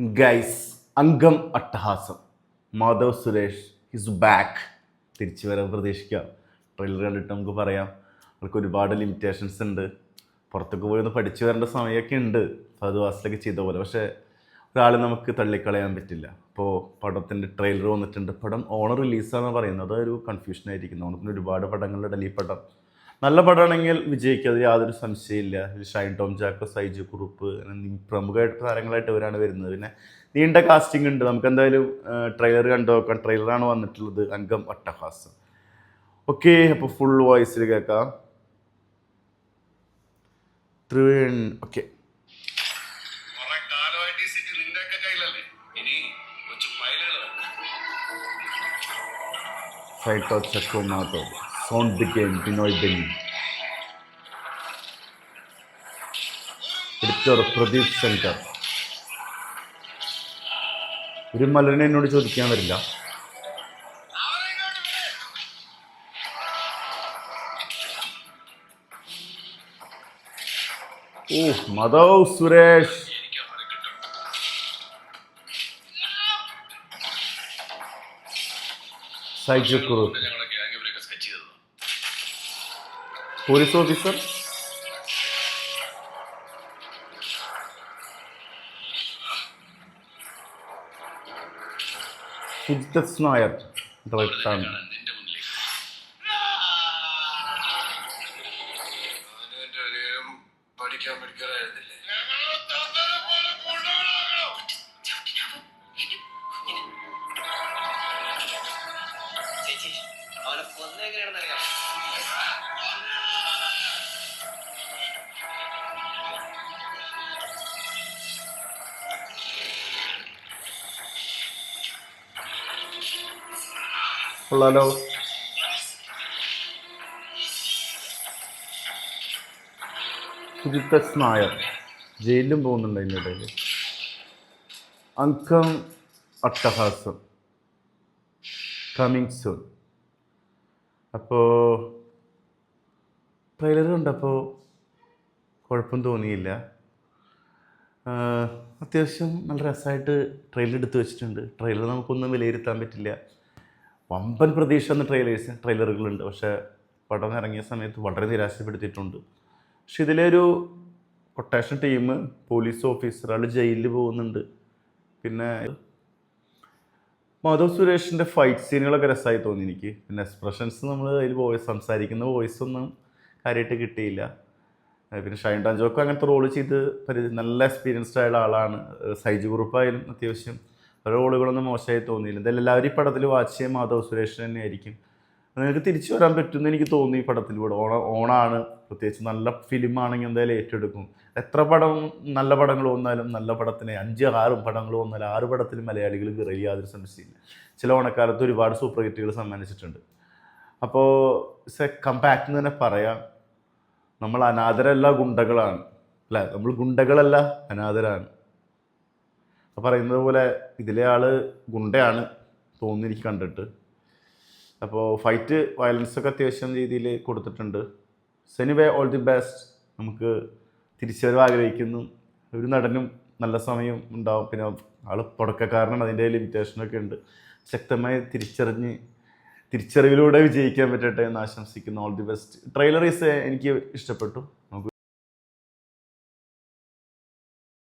Guys Angam Attahasam. Madhav Suresh his back തിരിച്ചു വരാൻ പ്രതീക്ഷിക്കാം. ട്രെയിലർ കണ്ടിട്ട് നമുക്ക് പറയാം. അവർക്ക് ഒരുപാട് ലിമിറ്റേഷൻസ് ഉണ്ട്. പുറത്തൊക്കെ പോയി ഒന്ന് പഠിച്ചു വരേണ്ട സമയമൊക്കെ ഉണ്ട്. ഫഹദ് വാസിലൊക്കെ ചെയ്ത പോലെ. പക്ഷേ ഒരാൾ നമുക്ക് തള്ളിക്കളയാൻ പറ്റില്ല. അപ്പോൾ പടത്തിന്റെ ട്രെയിലർ വന്നിട്ടുണ്ട്. പടം ഓണർ റിലീസാണെന്ന് പറയുന്നത്. അതൊരു കൺഫ്യൂഷൻ ആയിരിക്കും ഓണത്തിന് ഒരുപാട് പടങ്ങളുടെ ഈ പടം നല്ല പടമാണെങ്കിൽ വിജയിക്കാതെ യാതൊരു സംശയമില്ല ഷൈൻ ടോം ജാക്കോ സൈജു കുറുപ്പ് പ്രമുഖമായിട്ട് താരങ്ങളായിട്ട് ഇവരാണ് വരുന്നത്. പിന്നെ നീണ്ട കാസ്റ്റിംഗ് ഉണ്ട്. നമുക്ക് എന്തായാലും ട്രെയിലർ കണ്ടു? നോക്കാം ട്രെയിലറാണ് വന്നിട്ടുള്ളത്. അംഗം അട്ടഹാസ്. ഓക്കെ അപ്പോൾ ഫുൾ വോയിസിൽ കേൾക്കാം. ത്രിവേൺ ഓക്കെ ഫൈറ്റോ ചക്കോ മാതോ സോൺ ബിഗേൻ ബിനോയ് ബെന്നി എഡിറ്റർ പ്രദീപ് ശങ്കർ ഒരു മലനെ എന്നോട് ചോദിക്കാൻ വരില്ല. ഓ മധവ് സുരേഷ്. എനിക്ക് പോലീസ് ഓഫീസർ സുജിത് നായർ ഡയറക്ടറാണ് അവനെ കൊന്നെങ്ങനെയാണെന്ന് കൊള്ളാലോ സുജിത് നായർ ജയിലിലും പോകുന്നുണ്ട് അതിന്റെ ഇടയിൽ. അങ്കം അട്ടഹാസം. കമ്മിങ് സൂൺ അപ്പോൾ ട്രെയിലർ കണ്ടപ്പോൾ കുഴപ്പം തോന്നിയില്ല. അത്യാവശ്യം നല്ല രസമായിട്ട് ട്രെയിലർ എടുത്തു വെച്ചിട്ടുണ്ട്. ട്രെയിലർ നമുക്കൊന്നും വിലയിരുത്താൻ പറ്റില്ല. വമ്പൻ പ്രതീക്ഷ എന്ന ട്രെയിലേഴ്സ് ട്രെയിലറുകളുണ്ട് പക്ഷേ പടം ഇറങ്ങിയ സമയത്ത് വളരെ നിരാശപ്പെടുത്തിയിട്ടുണ്ട്. പക്ഷെ ഇതിലൊരു കൊട്ടേഷൻ ടീം പോലീസ് ഓഫീസർ ആൾ ജയിലിൽ പോകുന്നുണ്ട്. പിന്നെ മാധവ് സുരേഷിന്റെ ഫൈറ്റ് സീനുകളൊക്കെ രസമായി തോന്നി എനിക്ക്. പിന്നെ എക്സ്പ്രഷൻസ് നമ്മൾ അതിൽ വോയിസ് സംസാരിക്കുന്ന വോയിസ് ഒന്നും കാര്യമായിട്ട് കിട്ടിയില്ല. പിന്നെ ഷൈൻ ടാഞ്ചോക്കും അങ്ങനത്തെ റോൾ ചെയ്ത് നല്ല എക്സ്പീരിയൻസ്ഡ് ആയുള്ള ആളാണ്. സൈജു ഗ്രൂപ്പായാലും അത്യാവശ്യം റോളുകളൊന്നും മോശമായി തോന്നിയില്ല. എന്തായാലും എല്ലാവരും ഈ പടത്തിൽ വാച്ച് ചെയ്യാൻ മാധവ് സുരേഷ് തന്നെയായിരിക്കും. നിങ്ങൾക്ക് തിരിച്ചു വരാൻ പറ്റുമെന്ന് എനിക്ക് തോന്നി ഈ പടത്തിലൂടെ ഓണ ഓണാണ്. പ്രത്യേകിച്ച് നല്ല ഫിലിമാണെങ്കിൽ എന്തായാലും ഏറ്റെടുക്കും. എത്ര പടം നല്ല പടങ്ങൾ വന്നാലും നല്ല പടത്തിന് അഞ്ച് ആറ് പടങ്ങൾ വന്നാലും ആറ് പടത്തിൽ മലയാളികൾ കയറി യാതൊരു സംശയമില്ല ചില ഓണക്കാലത്ത് ഒരുപാട് സൂപ്പർ ഹിറ്റുകൾ സമ്മാനിച്ചിട്ടുണ്ട്. അപ്പോൾ ഇറ്റ്സ് എ കമ്പാക്ട് എന്ന് തന്നെ പറയാം. നമ്മൾ അനാഥരല്ല ഗുണ്ടകളാണ്. അല്ല? നമ്മൾ ഗുണ്ടകളല്ല അനാഥരാണ്. പറയുന്നത് പോലെ ഇതിലെ ആൾ ഗുണ്ടയാണ് തോന്നുന്നു എനിക്ക് കണ്ടിട്ട്. അപ്പോൾ ഫൈറ്റ് വയലൻസ് ഒക്കെ അത്യാവശ്യം രീതിയിൽ കൊടുത്തിട്ടുണ്ട്. സെനിവേ ഓൾ ദി ബെസ്റ്റ് നമുക്ക് തിരിച്ചുവരവ് ആഗ്രഹിക്കുന്നു. ഒരു നടനും നല്ല സമയം ഉണ്ടാവും. പിന്നെ ആൾ തുടക്കക്കാരനാണ്. അതിന്റെ ലിമിറ്റേഷനൊക്കെ ഉണ്ട്. ശക്തമായി തിരിച്ചറിഞ്ഞ് തിരിച്ചറിവിലൂടെ വിജയിക്കാൻ പറ്റട്ടെ എന്ന് ആശംസിക്കുന്നു. All the best trailer is എനിക്ക് ഇഷ്ടപ്പെട്ടു. നമുക്ക്